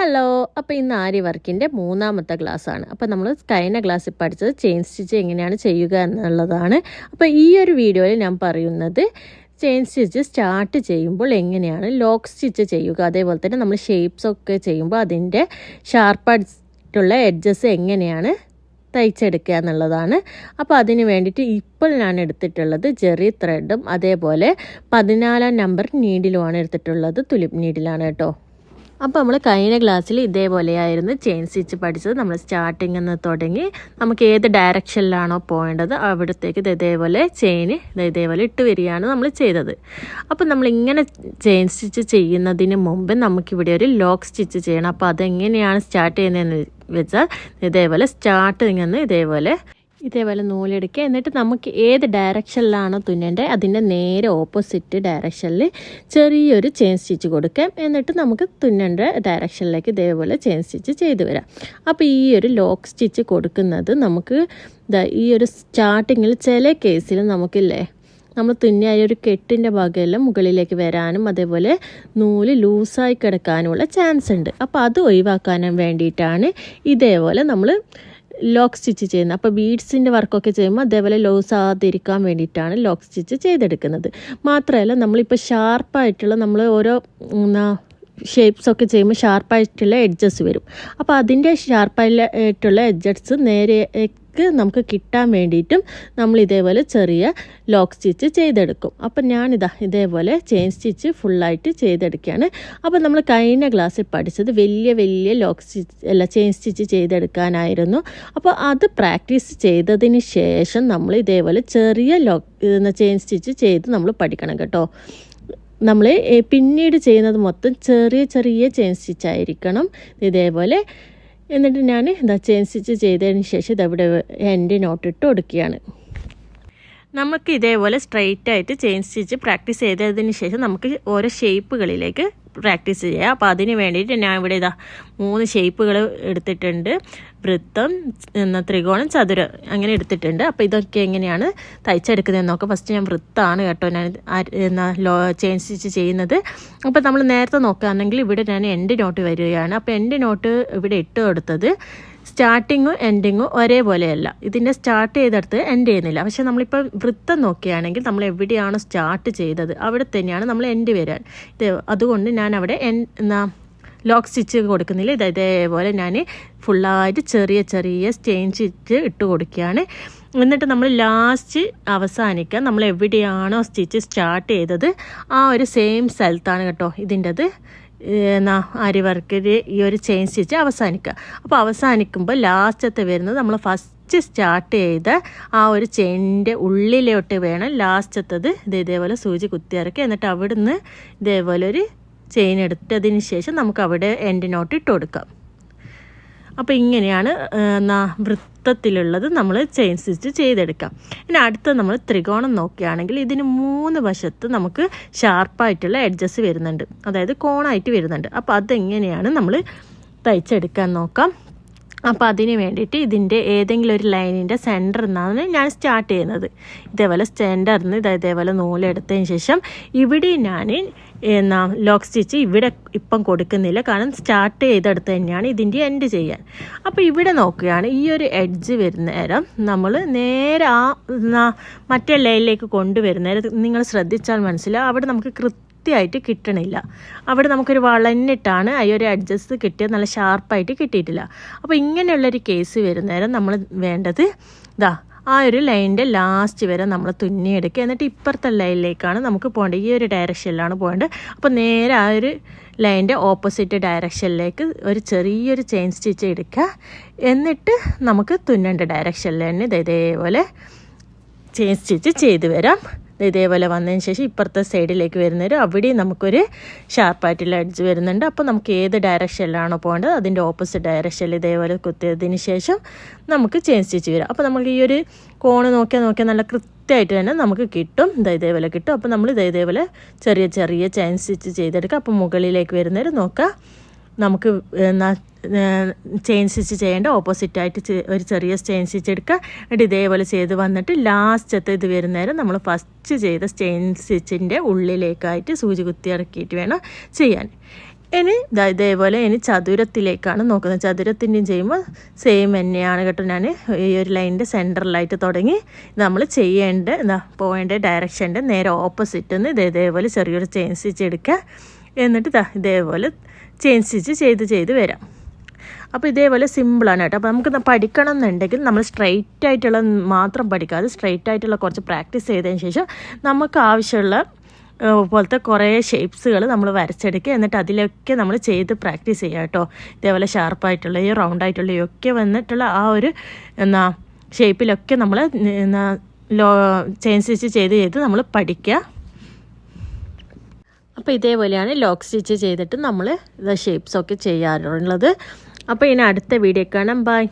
Hello അപ്പോൾ ഇന്ന് ആര്യ വർക്കിന്റെ മൂന്നാമത്തെ ക്ലാസ്സാണ്. അപ്പോൾ നമ്മൾ കഴിഞ്ഞ ക്ലാസ്സിൽ പഠിച്ചത് ചെയിൻ സ്റ്റിച്ച് എങ്ങനെയാണ് ചെയ്യുക എന്നുള്ളതാണ്. അപ്പോൾ ഈ ഒരു വീഡിയോയിൽ ഞാൻ പറയുന്നത് ചെയിൻ സ്റ്റിച്ച് സ്റ്റാർട്ട് ചെയ്യുമ്പോൾ എങ്ങനെയാണ് ലോക്ക് സ്റ്റിച്ച് ചെയ്യുക. അതേപോലെ തന്നെ നമ്മൾ ഷേപ്സ് ഒക്കെ ചെയ്യുമ്പോൾ അതിന്റെ ഷാർപ്പായിട്ടുള്ള എഡ്ജസ് എങ്ങനെയാണ് തയ്ച്ചെടുക്കുക എന്നുള്ളതാണ്. അപ്പോൾ അതിന് വേണ്ടിയിട്ട് ഇപ്പോൾ ഞാൻ എടുത്തിട്ടുള്ളത് ജെറി ത്രെഡും അതേപോലെ പതിനാലാം നമ്പർ നീഡിലുമാണ് എടുത്തിട്ടുള്ളത്. തുലിപ്പ് നീഡിലാണ് കേട്ടോ. അപ്പോൾ നമ്മൾ കഴിഞ്ഞ ക്ലാസ്സിൽ ഇതേപോലെയായിരുന്നു ചെയിൻ സ്റ്റിച്ച് പഠിച്ചത്. നമ്മൾ സ്റ്റാർട്ടിങ്ങിൽ നിന്ന് തുടങ്ങി. നമുക്ക് ഏത് ഡയറക്ഷനിലാണോ പോകേണ്ടത് അവിടത്തേക്ക് ഇതേപോലെ ചെയിൻ ഇത് ഇതേപോലെ ഇട്ട് വരികയാണ് നമ്മൾ ചെയ്തത്. അപ്പോൾ നമ്മൾ ഇങ്ങനെ ചെയിൻ സ്റ്റിച്ച് ചെയ്യുന്നതിന് മുമ്പ് നമുക്കിവിടെ ഒരു ലോക്ക് സ്റ്റിച്ച് ചെയ്യണം. അപ്പോൾ അതെങ്ങനെയാണ് സ്റ്റാർട്ട് ചെയ്യുന്നതെന്ന് വെച്ചാൽ ഇതേപോലെ സ്റ്റാർട്ടിങ്ങിൽ നിന്ന് ഇതേപോലെ ഇതേപോലെ നൂലെടുക്കുക. എന്നിട്ട് നമുക്ക് ഏത് ഡയറക്ഷനിലാണോ തുന്നേണ്ടത് അതിന്റെ നേരെ ഓപ്പോസിറ്റ് ഡയറക്ഷനിൽ ചെറിയൊരു ചെയിൻ സ്റ്റിച്ച് കൊടുക്കാം എന്നിട്ട് നമുക്ക് തുന്നേണ്ട ഡയറക്ഷനിലേക്ക് ഇതേപോലെ ചെയിൻ സ്റ്റിച്ച് ചെയ്ത് വരാം. അപ്പോൾ ഈ ഒരു ലോക്ക് സ്റ്റിച്ച് കൊടുക്കുന്നത് നമുക്ക് ഈ ഒരു സ്റ്റാർട്ടിങ്ങിൽ ചില കേസിൽ നമുക്കില്ലേ നമ്മൾ തുന്നിയായ ഒരു കെട്ടിന്റെ ഭാഗമെല്ലാം മുകളിലേക്ക് വരാനും അതേപോലെ നൂൽ ലൂസായി കിടക്കാനുമുള്ള ചാൻസ് ഉണ്ട്. അപ്പോൾ അത് ഒഴിവാക്കാനും വേണ്ടിയിട്ടാണ് ഇതേപോലെ നമ്മൾ ലോക്ക് സ്റ്റിച്ച് ചെയ്യുന്നത്. അപ്പോൾ ബീഡ്സിന്റെ വർക്കൊക്കെ ചെയ്യുമ്പോൾ അതേപോലെ ലോസ് ആകാതിരിക്കാൻ വേണ്ടിയിട്ടാണ് ലോക്ക് സ്റ്റിച്ച് ചെയ്തെടുക്കുന്നത്. മാത്രമല്ല നമ്മളിപ്പോൾ ഷാർപ്പായിട്ടുള്ള നമ്മൾ ഓരോ ഷേപ്സ് ഒക്കെ ചെയ്യുമ്പോൾ ഷാർപ്പായിട്ടുള്ള എഡ്ജസ് വരും. അപ്പോൾ അതിന്റെ ഷാർപ്പായിട്ടുള്ള എഡ്ജസ് നേരെ നമുക്ക് കിട്ടാൻ വേണ്ടിയിട്ടും നമ്മൾ ഇതേപോലെ ചെറിയ ലോക്ക് സ്റ്റിച്ച് ചെയ്തെടുക്കും. അപ്പം ഞാനിതാ ഇതേപോലെ ചെയിൻ സ്റ്റിച്ച് ഫുള്ളായിട്ട് ചെയ്തെടുക്കുകയാണ്. അപ്പം നമ്മൾ കഴിഞ്ഞ ക്ലാസ്സിൽ പഠിച്ചത് വലിയ വലിയ ലോക്ക് സ്റ്റിച്ച് അല്ല ചെയിൻ സ്റ്റിച്ച് ചെയ്തെടുക്കാനായിരുന്നു. അപ്പോൾ അത് പ്രാക്ടീസ് ചെയ്തതിന് ശേഷം നമ്മൾ ഇതേപോലെ ചെറിയ ലോക്ക് ചെയിൻ സ്റ്റിച്ച് ചെയ്ത് നമ്മൾ പഠിക്കണം കേട്ടോ. നമ്മൾ പിന്നീട് ചെയ്യുന്നത് മൊത്തം ചെറിയ ചെറിയ ചെയിൻ സ്റ്റിച്ച് ആയിരിക്കണം. ഇതേപോലെ എന്നിട്ട് ഞാൻ ഇതാ ചെയിൻ സ്റ്റിച്ച് ചെയ്തതിന് ശേഷം ഇതവിടെ എന്റെ നോട്ട് ഇട്ട് കൊടുക്കുകയാണ്. നമുക്ക് ഇതേപോലെ സ്ട്രെയിറ്റ് ആയിട്ട് ചെയിൻ സ്റ്റിച്ച് പ്രാക്ടീസ് ചെയ്തതിന് ശേഷം നമുക്ക് ഓരോ ഷേപ്പുകളിലേക്ക് പ്രാക്ടീസ് ചെയ്യാം അപ്പോൾ അതിന് വേണ്ടിയിട്ട് ഞാൻ ഇവിടെ ഇതാ മൂന്ന് ഷേപ്പുകൾ എടുത്തിട്ടുണ്ട്. വൃത്തം എന്ന ത്രികോണം ചതുരം അങ്ങനെ എടുത്തിട്ടുണ്ട്. അപ്പോൾ ഇതൊക്കെ എങ്ങനെയാണ് തയ്ച്ചെടുക്കുന്നത് നോക്കാം. ഫസ്റ്റ് ഞാൻ വൃത്തമാണ് കേട്ടോ ഞാൻ എന്നാ ലോ ചെയിൻ സ്റ്റിച്ച് ചെയ്യുന്നത്. അപ്പോൾ നമ്മൾ നേരത്തെ നോക്കുകയാണെങ്കിൽ ഇവിടെ ഞാൻ എന്റെ നോട്ട് വരികയാണ്. അപ്പോൾ എന്റെ നോട്ട് ഇവിടെ ഇട്ട് കൊടുത്തത് സ്റ്റാർട്ടിങ്ങും എൻഡിങ്ങും ഒരേപോലെയല്ല. ഇതിന്റെ സ്റ്റാർട്ട് ചെയ്തെടുത്ത് എൻഡ് ചെയ്യുന്നില്ല. പക്ഷേ നമ്മളിപ്പോൾ വൃത്തം നോക്കുകയാണെങ്കിൽ നമ്മൾ എവിടെയാണ് സ്റ്റാർട്ട് ചെയ്തത് അവിടെ തന്നെയാണ് നമ്മൾ എൻഡ് വരാൻ. ഇത് അതുകൊണ്ട് ഞാൻ അവിടെ എൻ ലോക്ക് സ്റ്റിച്ച് കൊടുക്കുന്നില്ല. ഇത് ഇതേപോലെ ഞാൻ ഫുള്ളായിട്ട് ചെറിയ ചെറിയ സ്റ്റെയിൻ സ്റ്റിച്ച് ഇട്ട് കൊടുക്കുകയാണ്. എന്നിട്ട് നമ്മൾ ലാസ്റ്റ് അവസാനിക്കുക നമ്മൾ എവിടെയാണോ സ്റ്റിച്ച് സ്റ്റാർട്ട് ചെയ്തത് ആ ഒരു സെയിം സ്ഥലത്താണ് കേട്ടോ ഇതിന്റെത്. എന്നാ അരി വർക്കിൽ ഈ ഒരു ചെയിൻ സ്റ്റിച്ച് അവസാനിക്കുക. അപ്പോൾ അവസാനിക്കുമ്പോൾ ലാസ്റ്റത്തെ വരുന്നത് നമ്മൾ ഫസ്റ്റ് സ്റ്റാർട്ട് ചെയ്ത് ആ ഒരു ചെയിനിന്റെ ഉള്ളിലോട്ട് വേണം ലാസ്റ്റത്തത് ഇത് ഇതേപോലെ സൂചി കുത്തിയിറക്കി എന്നിട്ട് അവിടുന്ന് ഇതേപോലെ ഒരു ചെയിൻ എടുത്തതിന് ശേഷം നമുക്ക് അവിടെ എൻഡിനോട്ട് ഇട്ട് കൊടുക്കാം. അപ്പോൾ ഇങ്ങനെയാണ് വൃത്തത്തിലുള്ളത് നമ്മൾ ചെയിൻ സ്റ്റിച്ച് ചെയ്തെടുക്കാം ഇനി അടുത്ത നമ്മൾ ത്രികോണം നോക്കുകയാണെങ്കിൽ ഇതിന് മൂന്ന് വശത്ത് നമുക്ക് ഷാർപ്പായിട്ടുള്ള എഡ്ജസ് വരുന്നുണ്ട്. അതായത് കോണായിട്ട് വരുന്നുണ്ട്. അപ്പോൾ അതെങ്ങനെയാണ് നമ്മൾ തയ്ച്ചെടുക്കാൻ നോക്കാം. അപ്പോൾ അതിന് വേണ്ടിയിട്ട് ഇതിന്റെ ഏതെങ്കിലും ഒരു ലൈനിന്റെ സെന്ററിൽ നിന്നാണ് ഞാൻ സ്റ്റാർട്ട് ചെയ്യുന്നത്. ഇതേപോലെ സെന്ററിൽ നിന്ന് ഇത് ഇതേപോലെ നൂലെടുത്തതിന് ശേഷം ഇവിടെ ഞാൻ എന്നാ ലോക്ക് സ്റ്റിച്ച് ഇവിടെ ഇപ്പം കൊടുക്കുന്നില്ല. കാരണം സ്റ്റാർട്ട് ചെയ്തെടുത്ത് തന്നെയാണ് ഇതിന്റെ എൻഡ് ചെയ്യാൻ. അപ്പോൾ ഇവിടെ നോക്കുകയാണ് ഈ ഒരു എഡ്ജ് വരുന്ന നേരം നമ്മൾ നേരെ ആ മറ്റേ ലൈനിലേക്ക് കൊണ്ടുവരുന്നേരം നിങ്ങൾ ശ്രദ്ധിച്ചാൽ മനസ്സിലാവും. അവിടെ നമുക്ക് കൃത്യം കൃത്യമായിട്ട് കിട്ടണില്ല. അവിടെ നമുക്കൊരു വളഞ്ഞിട്ടാണ് ഈ ഒരു അഡ്ജസ്റ്റ് കിട്ടിയത്. നല്ല ഷാർപ്പായിട്ട് കിട്ടിയിട്ടില്ല. അപ്പോൾ ഇങ്ങനെയുള്ളൊരു കേസ് വരുന്നേരം നമ്മൾ വേണ്ടത് ഇതാ ആ ഒരു ലൈനിന്റെ ലാസ്റ്റ് വരെ നമ്മൾ തുന്നിയെടുക്കുക. എന്നിട്ട് ഇപ്പുറത്തെ ലൈനിലേക്കാണ് നമുക്ക് പോകേണ്ടത്. ഈ ഒരു ഡയറക്ഷനിലാണ് പോകേണ്ടത്. അപ്പോൾ നേരെ ആ ഒരു ലൈന്റെ ഓപ്പോസിറ്റ് ഡയറക്ഷനിലേക്ക് ഒരു ചെറിയൊരു ചെയിൻ സ്റ്റിച്ച് എടുക്കുക. എന്നിട്ട് നമുക്ക് തുന്നേണ്ട ഡയറക്ഷനിൽ തന്നെ ഇതേപോലെ ചെയിൻ സ്റ്റിച്ച് ചെയ്ത് വരാം. ഇതേപോലെ വന്നതിന് ശേഷം ഇപ്പുറത്തെ സൈഡിലേക്ക് വരുന്നൊരു അവിടെയും നമുക്കൊരു ഷാർപ്പായിട്ടുള്ള എഡ്ജ് വരുന്നുണ്ട്. അപ്പോൾ നമുക്ക് ഏത് ഡയറക്ഷനിലാണോ പോകേണ്ടത്? അതിന്റെ ഓപ്പോസിറ്റ് ഡയറക്ഷനിൽ ഇതേപോലെ കുത്തിയതിന് ശേഷം നമുക്ക് ചെയിൻ സ്റ്റിച്ച് വരും. അപ്പോൾ നമുക്ക് ഈ ഒരു കോണ് നോക്കിയാൽ നോക്കിയാൽ നല്ല കൃത്യമായിട്ട് തന്നെ നമുക്ക് കിട്ടും. ഇതാ ഇതേപോലെ കിട്ടും. അപ്പോൾ നമ്മൾ ഇതേ ഇതേപോലെ ചെറിയ ചെറിയ ചെയിൻ സ്റ്റിച്ച് ചെയ്തെടുക്കുക അപ്പോൾ മുകളിലേക്ക് വരുന്നവർ നോക്കുക നമുക്ക് ചെയിൻ സ്റ്റിച്ച് ചെയ്യേണ്ട ഓപ്പോസിറ്റായിട്ട് ഒരു ചെറിയ ചെയിൻ സ്റ്റിച്ച് എടുക്കുക. എന്നിട്ട് ഇതേപോലെ ചെയ്ത് വന്നിട്ട് ലാസ്റ്റത്തെ ഇത് വരുന്നേരം നമ്മൾ ഫസ്റ്റ് ചെയ്ത ചെയിൻ സ്റ്റിച്ചിന്റെ ഉള്ളിലേക്കായിട്ട് സൂചി കുത്തി ഇറക്കിയിട്ട് വേണം ചെയ്യാൻ. ഇനി ഇതേപോലെ ഇനി ചതുരത്തിലേക്കാണ് നോക്കുന്നത്. ചതുരത്തിന്റെയും ചെയ്യുമ്പോൾ സെയിം തന്നെയാണ് കേട്ടോ ഞാൻ ഈ ഒരു ലൈനിന്റെ സെന്ററിലായിട്ട് തുടങ്ങി. നമ്മൾ ചെയ്യേണ്ട എന്താ പോകേണ്ട ഡയറക്ഷന്റെ നേരെ ഓപ്പോസിറ്റ് നിന്ന് ഇത് ഇതേപോലെ ചെറിയൊരു ചെയിൻ സ്റ്റിച്ച് എടുക്കുക. എന്നിട്ട് ഇതേപോലെ ചെയിൻ സ്റ്റിച്ച് ചെയ്ത് ചെയ്ത് വരാം. അപ്പോൾ ഇതേപോലെ സിമ്പിളാണ് കേട്ടോ. അപ്പോൾ നമുക്ക് പഠിക്കണം എന്നുണ്ടെങ്കിൽ നമ്മൾ സ്ട്രെയിറ്റ് ആയിട്ടുള്ള മാത്രം പഠിക്കാതെ സ്ട്രെയിറ്റ് ആയിട്ടുള്ള കുറച്ച് പ്രാക്ടീസ് ചെയ്തതിന് ശേഷം നമുക്ക് ആവശ്യമുള്ള പോലത്തെ കുറേ ഷേപ്സുകൾ നമ്മൾ വരച്ചെടുക്കുക. എന്നിട്ട് അതിലൊക്കെ നമ്മൾ ചെയ്ത് പ്രാക്ടീസ് ചെയ്യുക കേട്ടോ. ഇതേപോലെ ഷാർപ്പായിട്ടുള്ള ഈ റൗണ്ട് ആയിട്ടുള്ള ഒക്കെ വന്നിട്ടുള്ള ആ ഒരു എന്നാ ഷേപ്പിലൊക്കെ നമ്മൾ എന്നാ ലോ ചെയിൻ സ്റ്റിച്ച് ചെയ്ത് ചെയ്ത് നമ്മൾ പഠിക്കുക. അപ്പോൾ ഇതേപോലെയാണ് ലോക്ക് സ്റ്റിച്ച് ചെയ്തിട്ട് നമ്മൾ ഇത് ഷേപ്സൊക്കെ ചെയ്യാറുള്ളത്. അപ്പോൾ ഇനി അടുത്ത വീഡിയോ കാണാം. ബൈ